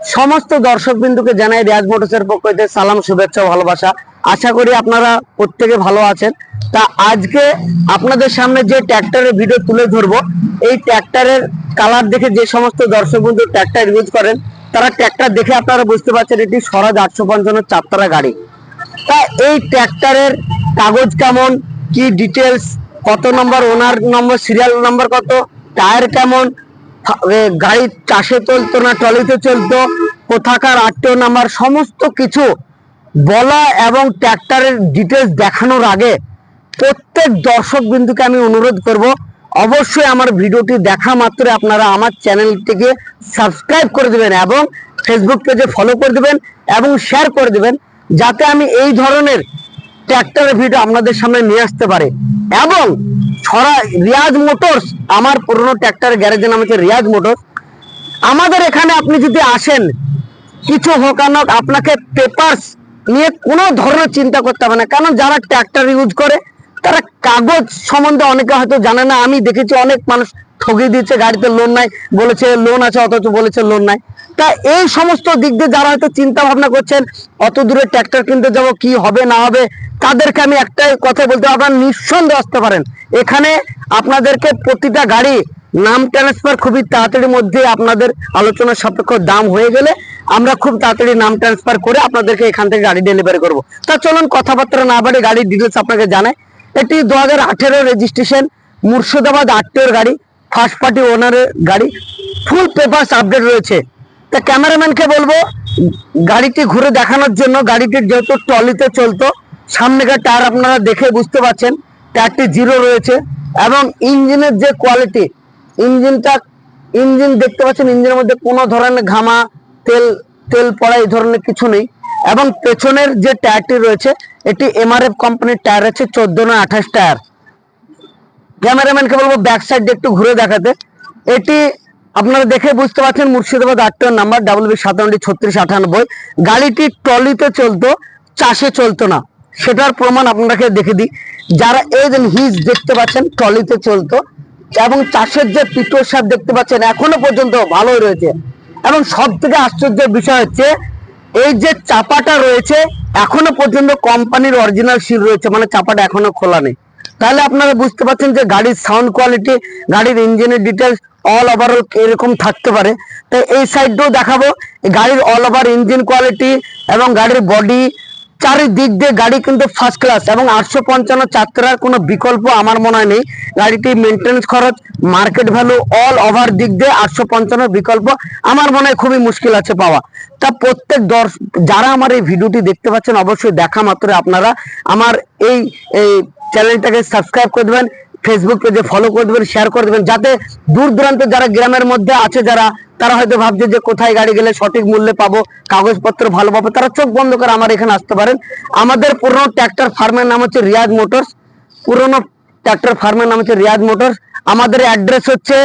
সমস্ত দর্শক বিন্দুকে জানাই রিয়াজ মোটরসের পক্ষ থেকে সালাম, শুভেচ্ছা ভালোবাসা। আশা করি আপনারা প্রত্যেকে ভালো আছেন। তা আজকে আপনাদের সামনে যে ট্র্যাক্টরের ভিডিও তুলে ধরবো, এই ট্র্যাক্টরের কালার দেখে যে সমস্ত দর্শক বন্ধু ট্র্যাক্টর ইউজ করেন, তারা ট্র্যাক্টর দেখে আপনারা বুঝতে পারছেন এটি স্বরাজ আটশো পঞ্চান্ন চারতলা গাড়ি। তা এই ট্র্যাক্টরের কাগজ কেমন, কি ডিটেলস কত নম্বর ওনার নম্বর সিরিয়াল নম্বর কত টায়ার কেমন গাড়ি চাষে চলতো না, ট্রলিতে চলতো, কোথাকার আটটিও নাম্বার, সমস্ত কিছু বলা এবং ট্র্যাক্টরের ডিটেলস দেখানোর আগে প্রত্যেক দর্শক বিন্দুকে আমি অনুরোধ করব, অবশ্যই আমার ভিডিওটি দেখা মাত্র আপনারা আমার চ্যানেলটিকে সাবস্ক্রাইব করে দেবেন এবং ফেসবুক পেজে ফলো করে দেবেন এবং শেয়ার করে দেবেন, যাতে আমি এই ধরনের ট্র্যাক্টরের ভিডিও আপনাদের সামনে নিয়ে আসতে পারে। এবং ছড়া রিয়াজ মোটরস, আমার পুরনো ট্র্যাক্টর গ্যারেজের নাম হচ্ছে রিয়াজ মোটরস। আমাদের এখানে আপনি যদি আসেন, কিছু হোক আপনাকে পেপারস নিয়ে কোনো ধরনের চিন্তা করতে হবে না, কারণ যারা ট্র্যাক্টর ইউজ করে, তারা কাগজ সম্বন্ধে অনেকে হয়তো জানে না। আমি দেখেছি অনেক মানুষ ঠকিয়ে দিচ্ছে গাড়িতে লোন নাই, বলেছে লোন আছে, অথচ বলেছে লোন নাই। তা এই সমস্ত দিক দিয়ে যারা হয়তো চিন্তা ভাবনা করছেন, অত দূরে ট্র্যাক্টর কিনতে যাব, কি হবে, না হবে তাদেরকে আমি একটাই কথা বলতে আপনারা নিঃসন্দেহে আসতে পারেন। এখানে আপনাদেরকে প্রতিটা গাড়ি নাম ট্রান্সফার খুবই তাড়াতাড়ির মধ্যে আপনাদের আলোচনা সাপেক্ষ দাম হয়ে গেলে আমরা খুব তাড়াতাড়ি নাম ট্রান্সফার করে আপনাদেরকে এখান থেকে গাড়ি ডেলিভারি করব। তা চলুন কথাবার্তা না বাড়ি গাড়ির ডিটেলস আপনাকে জানাই। এটি দু হাজার আঠেরো রেজিস্ট্রেশন মুর্শিদাবাদ আটটিওর গাড়ি ফার্স্ট পার্টি ওনারের গাড়ি। ফুল পেপারস আপডেট রয়েছে। তা ক্যামেরাম্যানকে বলব, গাড়িটি ঘুরে দেখানোর জন্য গাড়িটির যেহেতু ট্রলিতে চলতো সামনেকার টায়ার আপনারা দেখে বুঝতে পারছেন, টায়ারটি জিরো রয়েছে এবং ইঞ্জিনের যে কোয়ালিটি ইঞ্জিনটা, ইঞ্জিন দেখতে পাচ্ছেন, ইঞ্জিনের মধ্যে কোনো ধরনের ঘামা, তেল তেল পড়া এই ধরনের কিছু নেই এবং পেছনের যে টায়ারটি রয়েছে, এটি এমআরএফ কোম্পানির টায়ার আছে, চোদ্দ না আঠাশ টায়ার। ক্যামেরাম্যানকে বলব ব্যাক সাইড একটু ঘুরে দেখাতে। এটি আপনারা দেখে বুঝতে পারছেন, মুর্শিদাবাদ আটটার নাম্বার ডাবল বি সাতান্ন, ছত্রিশ, আটানব্বই। গাড়িটি ট্রলিতে চলতো, চাষে চলতো না। সেটার প্রমাণ আপনাকে দেখে দিই। যারা এই যে হিজ দেখতে পাচ্ছেন, ট্রলিতে চলতো, এবং চাষের যে পিটোর সার দেখতে পাচ্ছেন, এখনও পর্যন্ত ভালোই রয়েছে। এবং সব থেকে আশ্চর্যের বিষয় হচ্ছে, এই যে চাপাটা রয়েছে, এখনও পর্যন্ত কোম্পানির অরিজিনাল সিল রয়েছে মানে চাপাটা এখনও খোলা নেই। তাহলে আপনারা বুঝতে পারছেন যে গাড়ির সাউন্ড কোয়ালিটি গাড়ির ইঞ্জিনের ডিটেলস অল ওভারঅল এরকম থাকতে পারে। তো এই সাইডটাও দেখাবো। গাড়ির অল ওভার ইঞ্জিন কোয়ালিটি এবং গাড়ির বডি চারিদিক দিয়ে গাড়ি কিন্তু ফার্স্ট ক্লাস এবং আটশো পঞ্চান্ন চাত্রার কোনো বিকল্প আমার মনে হয় নেই। গাড়িটি মেনটেন্স খরচ মার্কেট ভ্যালু অল ওভার দিক দিয়ে আটশো পঞ্চান্ন বিকল্প আমার মনে হয় খুবই মুশকিল আছে পাওয়া। তা প্রত্যেক দর্শ যারা আমার এই ভিডিওটি দেখতে পাচ্ছেন অবশ্যই দেখা মাত্র আপনারা আমার এই এই চ্যানেলটাকে সাবস্ক্রাইব করে দেবেন। ফেসবুক পেজে ফলো করে দেবেন শেয়ার করে দেবেন, যাতে দূর দূরান্তে যারা গ্রামের মধ্যে আছে যারা, তারা হয়তো ভাবছে যে কোথায় গাড়ি গেলে সঠিক মূল্যে পাবো, কাগজপত্র ভালো পাবো, তারা চোখ বন্ধ করে আমার এখানে আসতে পারেন। আমাদের পুরনো ট্র্যাক্টর ফার্মের নাম হচ্ছে রিয়াজ মোটরস পুরনো ট্র্যাক্টর ফার্মের নাম হচ্ছে রিয়াজ মোটরস আমাদের অ্যাড্রেস হচ্ছে,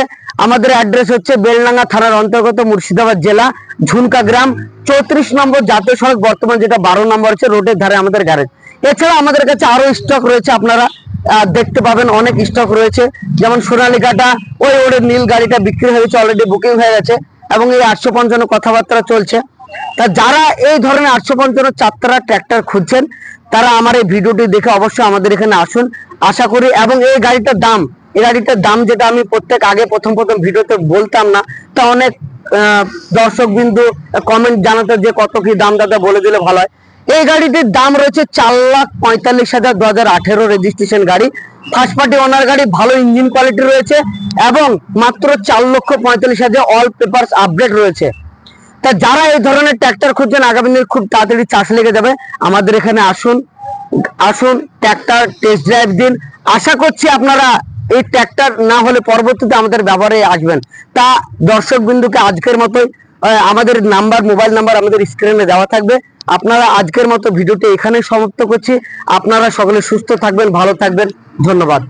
আমাদের অ্যাড্রেস হচ্ছে বেলডাঙ্গা থানার অন্তর্গত মুর্শিদাবাদ জেলা, ঝুনকা গ্রাম, চৌত্রিশ নম্বর জাতীয় সড়ক, বর্তমান যেটা বারো নম্বর হচ্ছে রোডের ধারে আমাদের গ্যারেজ এছাড়া আমাদের কাছে আরও স্টক রয়েছে আপনারা দেখতে পাবেন অনেক স্টক রয়েছে। যেমন সোনালিকাটা ওই ওদের নীল গাড়িটা বিক্রি হয়েছে অলরেডি বুকিং হয়ে গেছে এবং এই আটশো পঞ্চান্ন কথাবার্তা চলছে। তা যারা এই ধরনের আটশো পঞ্চান্ন চারতলা ট্র্যাক্টর খুঁজছেন, তারা আমার এই ভিডিওটি দেখে অবশ্যই আমাদের এখানে আসুন। আশা করি এবং এই গাড়িটার দাম, এই গাড়িটার দাম যেটা আমি প্রত্যেক আগে প্রথম প্রথম ভিডিওতে বলতাম না, তা অনেক দর্শক বিন্দু কমেন্ট জানাতে যে কত কি দাম দাদা বলে দিলে ভালো হয়। এই গাড়িটির দাম রয়েছে চার লাখ পঁয়তাল্লিশ হাজার দু হাজার আঠেরো রেজিস্ট্রেশন গাড়ি। ফার্স্ট পার্টি ওনার গাড়ি, ভালো ইঞ্জিন কোয়ালিটি রয়েছে এবং মাত্র চার লক্ষ পঁয়তাল্লিশ হাজার অল পেপারস আপডেট রয়েছে। তা যারা এই ধরনের ট্র্যাক্টর খুঁজছেন, আগামী দিনে খুব তাড়াতাড়ি চাষ লেগে যাবে। আমাদের এখানে আসুন আসুন ট্র্যাক্টর টেস্ট ড্রাইভ দিন। আশা করছি আপনারা এই ট্র্যাক্টর না হলে পরবর্তীতে আমাদের ব্যবহারে আসবেন। তা দর্শক বিন্দুকে আজকের মতোই আমাদের নাম্বার, মোবাইল নাম্বার আমাদের স্ক্রিনে দেওয়া থাকবে। আপনারা আজকের মতো ভিডিওটি এখানে সমাপ্ত করছি। আপনারা সকলে সুস্থ থাকবেন, ভালো থাকবেন। ধন্যবাদ।